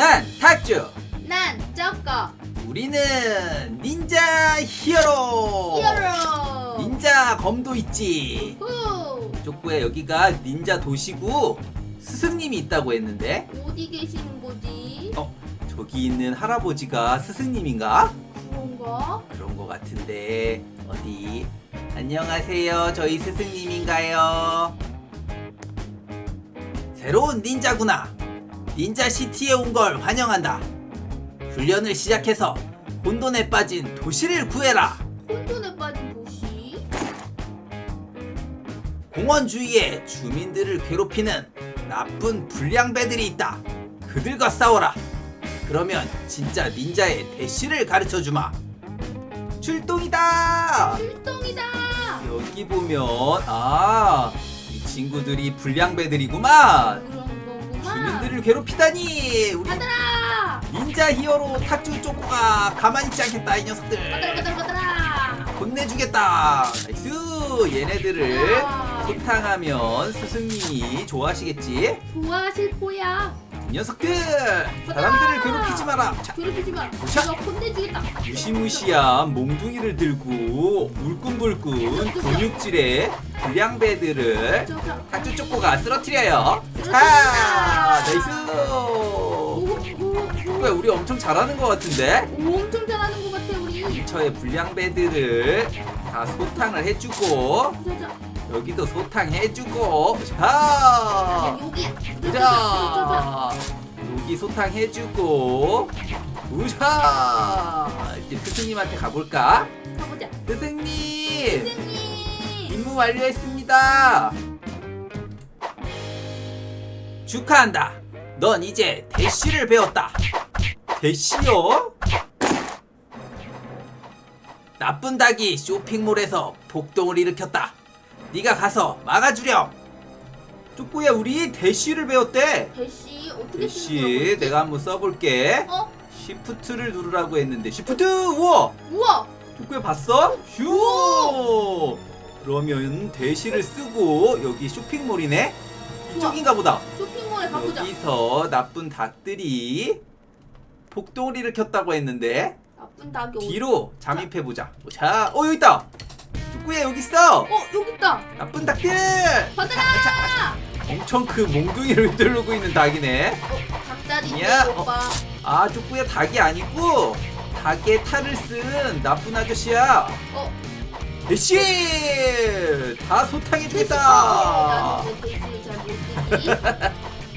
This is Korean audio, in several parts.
난 탁주. 난 쪼꼬 우리는 닌자 히어로. 히어로 닌자 검도 있지. 후 쪽구야 여기가 닌자 도시고 스승님이 있다고 했는데 어디 계시는 거지? 어 저기 있는 할아버지가 스승님인가? 그런가? 그런 거 같은데 어디 안녕하세요 저희 스승님인가요? 새로운 닌자구나 닌자 시티에 온 걸 환영한다. 훈련을 시작해서 혼돈에 빠진 도시를 구해라. 혼돈에 빠진 도시? 공원 주위에 주민들을 괴롭히는 나쁜 불량배들이 있다. 그들과 싸워라. 그러면 진짜 닌자의 대시를 가르쳐 주마. 출동이다! 출동이다! 여기 보면 아 이 친구들이 불량배들이구만 주민들을 괴롭히다니 우리. 받아라 닌자 히어로 탁주 쪼꼬가 가만히 있지 않겠다 이 녀석들. 받아라 받아라 혼내주겠다. 나이스. 얘네들을 아. 소탕하면 스승님이 좋아하시겠지? 좋아하실 거야. 이 녀석들 사람들을 괴롭히지 마라. 자 괴롭히지 마. 자. 내가 혼내주겠다. 무시무시한 몽둥이를 들고 울끈불끈 근육질의 불량배들을. 탁주 쪼꼬가 쓰러뜨려요. 자, 나이스. 왜 우리 엄청 잘하는 것 같은데? 오, 엄청 잘하는 것 같아 우리 근처의 불량배들을 다 소탕을 해주고 자, 자. 여기도 소탕 해주고 자, 여기야 자, 여기 소탕 해주고 우자. 이제 스승님한테 가볼까? 가보자 스승님, 선생님 임무 완료했습니다. 축하한다. 넌 이제 대시를 배웠다. 대시요? 나쁜 닭이 쇼핑몰에서 폭동을 일으켰다. 네가 가서 막아주렴. 쪼꼬야 우리 대시를 배웠대. 대시 어떻게 쓰는 거야? 내가 한번 써볼게. 어? 시프트를 누르라고 했는데 시프트 우와 우와 쪼꼬야 봤어? 휴 그러면 대시를 쓰고 여기 쇼핑몰이네? 이쪽인가 보다. 쇼핑몰에 가보자. 여기서 나쁜 닭들이 폭동을 일으켰다고 했는데 나쁜 닭이 어디 뒤로 잠입해 보자. 자, 어 여기 있다. 쪼꼬야? 여기 있어. 어 여기 있다. 나쁜 닭들. 받아라! 엄청 큰 몽둥이를 휘두르고 있는 닭이네. 어 닭다리 야, 네 오빠. 아 쪼꼬야 닭이 아니고 닭의 탈을 쓴 나쁜 아저씨야. 어 대시 다왜 대시를 잘못 쓰지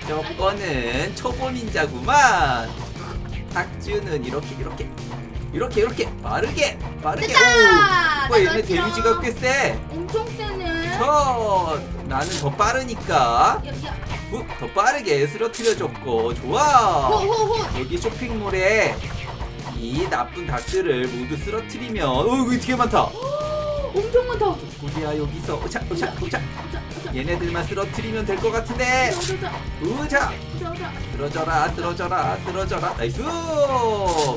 저거는 초보 닌자구만. 탁주는 이렇게 이렇게 이렇게 이렇게 빠르게 빠르게. 됐다! 오! 와 얘네. 데미지가 꽤 세? 엄청 세네. 저 나는 더 빠르니까. 후, 더 빠르게 쓰러뜨려줬고 좋아. 호호호. 여기 쇼핑몰에 이 나쁜 닭들을 모두 쓰러뜨리면 어 여기 되게 많다 엄청 많다 우리야 여기서? 오차 오차 오차. 얘네들만 쓰러뜨리면 될 것 같은데. 우자. 쓰러져라 쓰러져라 쓰러져라. 나이스!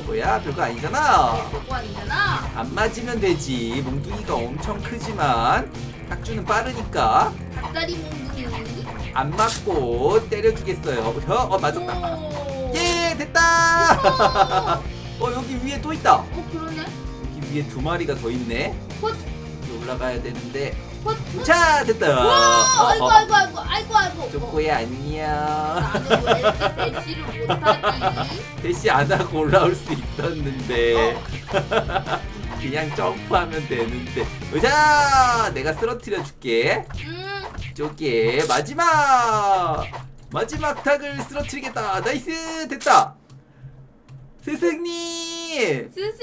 뭐야 별거 아니잖아. 그거 아니잖아. 안 맞으면 되지. 몽둥이가 엄청 크지만. 탁주는 빠르니까. 닭다리 몽둥이. 안 맞고 때려주겠어요. 어, 어 맞았다. 오. 예 됐다. 어 여기 위에 또 있다. 어 그러네. 여기 위에 두 마리가 더 있네. 헛 올라가야 되는데. 헛자 됐다 와! 아이고 어, 어. 아이고 아이고 아이고 아이고. 쪼꼬야 안녕. 나는 왜 이렇게 대시를 못하지. 대시 안 하고 올라올 수 있었는데. 어. 그냥 점프하면 되는데. 자 내가 쓰러뜨려 줄게. 음. 이쪽에 마지막 마지막 닭을 쓰러뜨리겠다. 나이스 됐다. 스승님. 스승님.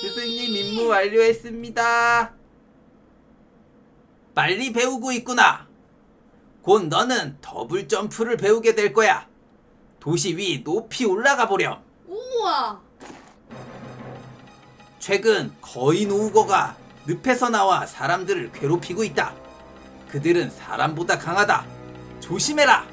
스승님 임무 완료했습니다 빨리 배우고 있구나 곧 너는 더블 점프를 배우게 될 거야 도시 위 높이 올라가 보렴 우와 최근 거인 오우거가 늪에서 나와 사람들을 괴롭히고 있다. 그들은 사람보다 강하다. 조심해라.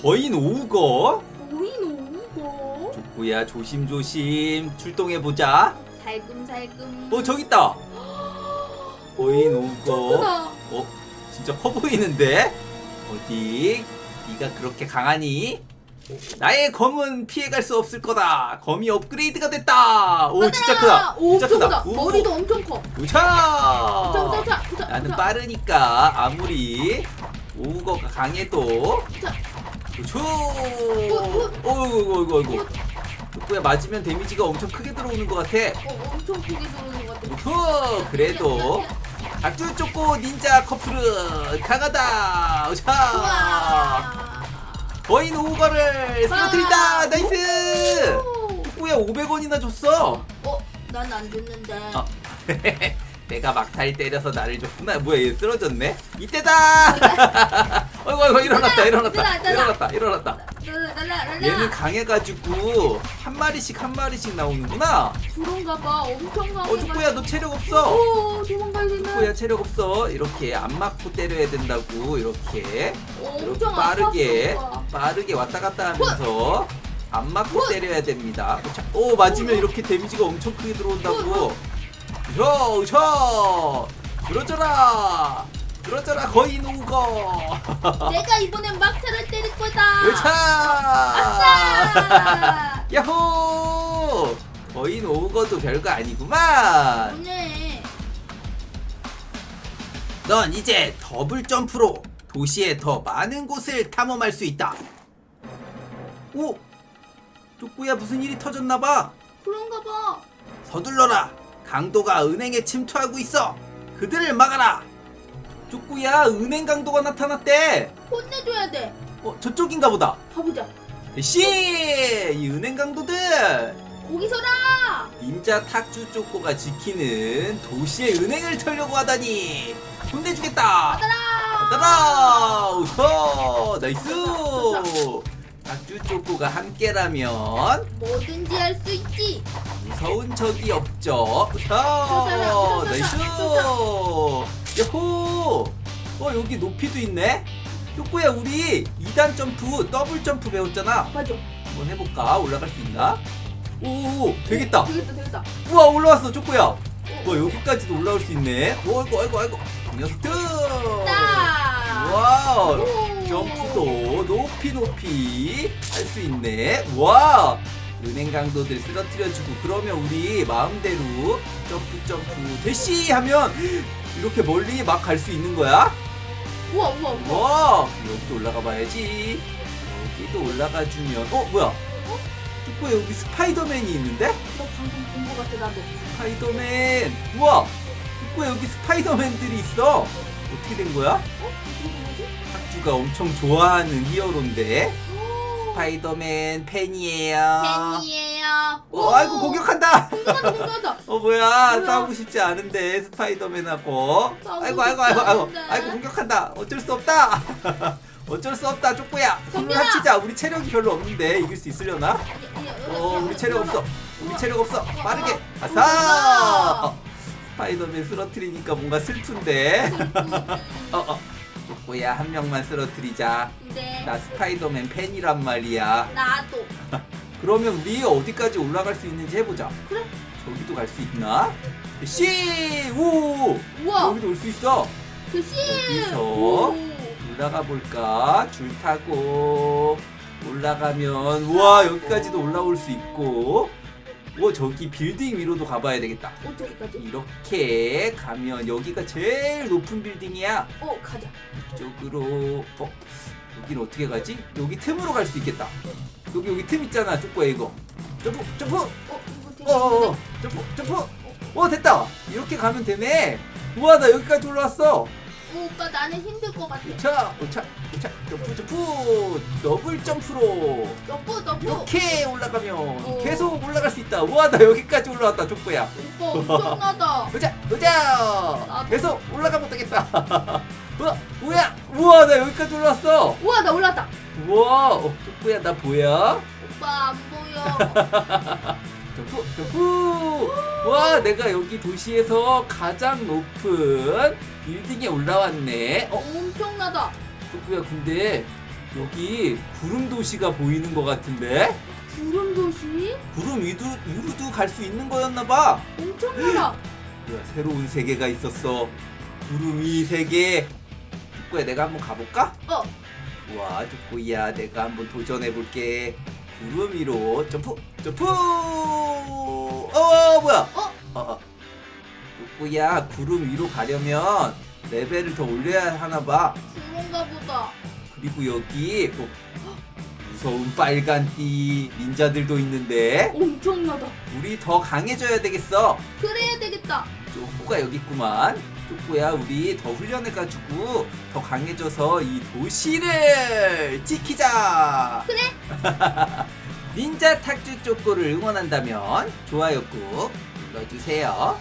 거인 오우거? 보인 오고 족구야 조심조심 출동해 보자. 살금살금 어 저기 있다. 거인 오우거. 크다 어 진짜 커 보이는데? 어디? 네가 그렇게 강하니? 나의 검은 피해갈 수 없을 거다. 검이 업그레이드가 됐다. 오! 진짜 크다. 오, 진짜 엄청 크다. 크다. 오. 머리도 엄청 커. 우차. 우차, 우차, 우차, 나는 우차. 빠르니까 아무리 오우거가 강해도 자. 어, 어이구 어이구 어이구. 족구야 맞으면 데미지가 엄청 크게 들어오는 것 같아. 어, 엄청 크게 들어오는 것 같아. 우후 그래도 각주 쪼꼬 닌자 커플은 강하다. 우와. 거인 오우거를 쓰러뜨린다. 와. 나이스. 오. 족구야 500원이나 줬어. 어, 난 안 줬는데. 어. 내가 막타를 때려서 나를 줬구나. 뭐야 얘 쓰러졌네. 이때다. 어이구 어이구 일어났다 일어났다 일어났다, 일어났다 얘는 강해가지고 한 마리씩 한 마리씩 나오는구나. 그런가 봐. 엄청 강해. 어 족구야 너 체력 없어. 오, 도망가야겠네. 족구야 체력 없어. 이렇게 안 맞고 때려야 된다고 이렇게 어, 이렇게 엄청 빠르게 아팠어. 빠르게 왔다 갔다 하면서 안 맞고 때려야 됩니다. 오 맞으면 이렇게 데미지가 엄청 크게 들어온다고. 저, 저, 들어져라, 들어져라 거인 오거. 내가 이번엔 막타를 때릴 거다. 열차. 아싸. 야호! 거인 오거도 별거 아니구만. 오네. 넌 이제 더블 점프로 도시의 더 많은 곳을 탐험할 수 있다. 오, 쪼꾸야 무슨 일이 터졌나봐. 그런가 봐. 서둘러라. 강도가 은행에 침투하고 있어. 그들을 막아라. 쪼꾸야 은행 강도가 나타났대. 혼내줘야 돼. 어 저쪽인가 보다. 가보자. 씨, 이 은행 강도들. 거기 서라. 닌자 탁주 쪼꼬가 지키는 도시의 은행을 털려고 하다니. 혼내주겠다. 받아라. 따라 우서 나이스 닭주 쪼꼬가 함께라면 뭐든지 할 수 있지. 무서운 적이 없죠 우서 나이스 야호! 어 여기 높이도 있네? 쪼꼬야 우리 2단 점프 더블 점프 배웠잖아. 맞아. 한번 해볼까? 올라갈 수 있나? 오 되겠다. 되겠다, 되겠다. 우와 올라왔어 쪼꼬야. 어, 와 여기까지도 올라올 수 있네. 오 아이고 아이고 아이고. 녀석들 딱. 와우. 오. 점프도 높이 높이 할 수 있네. 와 은행 강도들 쓰러뜨려주고 그러면 우리 마음대로 점프 점프 대시 하면 이렇게 멀리 막 갈 수 있는 거야. 우와, 우와, 우와. 와 여기도 올라가 봐야지. 여기도 올라가 주면 어 뭐야? 어? 왜 여기 스파이더맨이 있는데? 너 방금 본 거 같아, 나도. 스파이더맨. 우와. 왜 여기 스파이더맨들이 있어? 어떻게 된 거야? 어? 이게 뭐지? 학주가 엄청 좋아하는 히어로인데. 오. 스파이더맨 팬이에요. 팬이에요. 어, 아이고 공격한다. 공격한다, 공격한다. 어 뭐야 뭐야? 싸우고 싶지 않은데 스파이더맨하고. 싸우고 아이고 아이고 아이고 아이고 않은데. 아이고 공격한다. 어쩔 수 없다. 어쩔 수 없다. 힘을 덤벼라. 합치자. 우리 체력이 별로 없는데 이길 수 있으려나? 어 우리 체력 없어. 우리 체력 없어. 빠르게. 아싸. 어, 스파이더맨 쓰러뜨리니까 뭔가 슬픈데. 어 어. 쪼꼬야 한 명만 쓰러뜨리자. 네. 나 스파이더맨 팬이란 말이야. 나도. 그러면 우리 어디까지 올라갈 수 있는지 해보자. 그래. 저기도 갈 수 있나? 씨! 오! 우와. 여기도 올 수 있어. 대신. 여기서 오. 올라가 볼까? 줄 타고 올라가면 우와 여기까지도 올라올 수 있고 오 저기 빌딩 위로도 가봐야 되겠다. 어디까지? 이렇게 가면 여기가 제일 높은 빌딩이야. 어, 가자. 이쪽으로 어? 여기는 어떻게 가지? 여기 틈으로 갈 수 있겠다. 여기 여기 틈 있잖아. 쭈꼬야 이거. 점프 점프 어, 이거 되게 어어어 점프 점프 어 됐다 이렇게 가면 되네 우와 나 여기까지 올라왔어 오, 오빠 나는 힘들 것 같아. 자 오차 오차 점프 점프 더블 점프로 너프, 너프. 이렇게 올라가면 어. 계속 올라갈 수 있다 우와 나 여기까지 올라왔다 족보야 오빠 엄청나다. 보자 나도. 계속 올라가면 되겠다 우와 뭐야 우와 나 여기까지 올라왔어 우와, 나 올랐다. 우와 어, 족보야 나 보여 오빠 안 보여. 점프 점프 와 내가 여기 도시에서 가장 높은 빌딩에 올라왔네 어 엄청나다. 족구야 근데 여기 구름 도시가 보이는 것 같은데 구름 도시? 구름 위도 위로도 갈 수 있는 거였나 봐 엄청나다. 뭐야 새로운 세계가 있었어 구름 위 세계 족구야 내가 한번 가볼까 어, 좋아 쪼꼬야 내가 한번 도전해볼게 구름 위로 점프 점프 어 뭐야 어? 어, 어. 쪼꼬야 구름 위로 가려면 레벨을 더 올려야 하나 봐 그런가 보다. 그리고 여기 뭐 무서운 빨간 띠 닌자들도 있는데 엄청나다. 우리 더 강해져야 되겠어 그래야 되겠다. 쪼꼬가 여기 있구만 쪼꼬야 우리 더 훈련해가지고 더 강해져서 이 도시를 지키자 그래. 닌자 탁주 쪼꼬를 응원한다면 좋아요 꾹 눌러주세요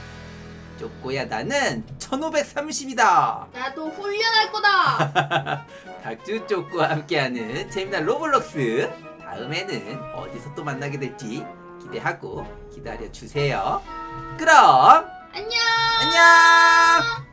쪼꼬야 나는 1530이다 나도 훈련할 거다. 탁주 쪼꼬와 함께하는 재미난 로블록스 다음에는 어디서 또 만나게 될지 기대하고 기다려주세요 그럼 안녕. 안녕